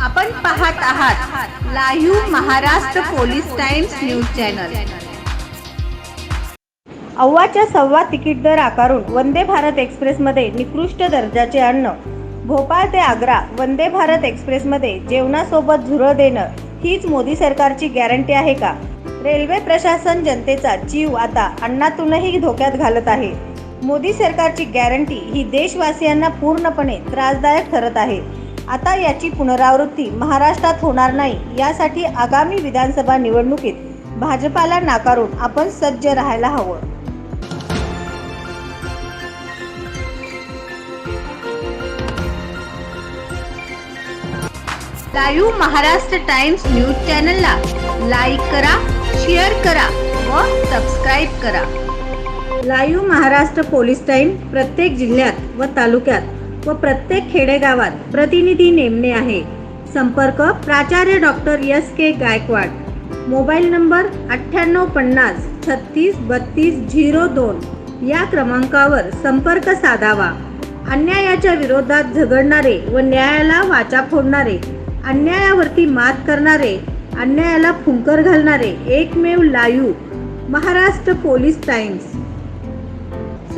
आपण पाहत आहात live Maharashtra police times news channel. अव्वाच्या सव्वा तिकीट दर आकारून वंदे भारत एक्सप्रेसमध्ये निकृष्ट दर्जाचे अन्न. भोपाळ ते आग्रा वंदे भारत एक्सप्रेसमध्ये जेवणासोबत झुरळ देणं हीच मोदी सरकारची गॅरंटी आहे का? रेल्वे प्रशासन जनतेचा जीव आता अन्नातूनही धोक्यात घालत आहे. मोदी सरकारची गॅरंटी ही देशवासियांना पूर्णपणे त्रासदायक ठरत आहे. आता याची पुनरावृत्ती महाराष्ट्रात होणार नाही यासाठी आगामी विधानसभा निवडणुकीत भाजपाला नाकारून आपण सज्ज राहायला हवं. लाईव्ह महाराष्ट्र टाइम्स न्यूज चॅनलला लाईक करा शेअर करा व सबस्क्राईब करा. लाईव्ह महाराष्ट्र पोलीस टाईम प्रत्येक जिल्ह्यात व तालुक्यात व प्रत्येक खेडेगावात प्रतिनिधी नेमणे आहे. संपर्क प्राचार्य doctor S K Gaikwad. Mobile number अठ्ठ्याण्णव पन्नास छत्तीस बत्तीस झिरो दोन या क्रमांकावर संपर्क साधावा. अन्यायाच्या विरोधात झगडणारे व न्यायाला वाचा फोडणारे अन्यायावरती मात करणारे अन्यायाला फुंकर घालणारे एकमेव लायू महाराष्ट्र पोलीस टाइम्स.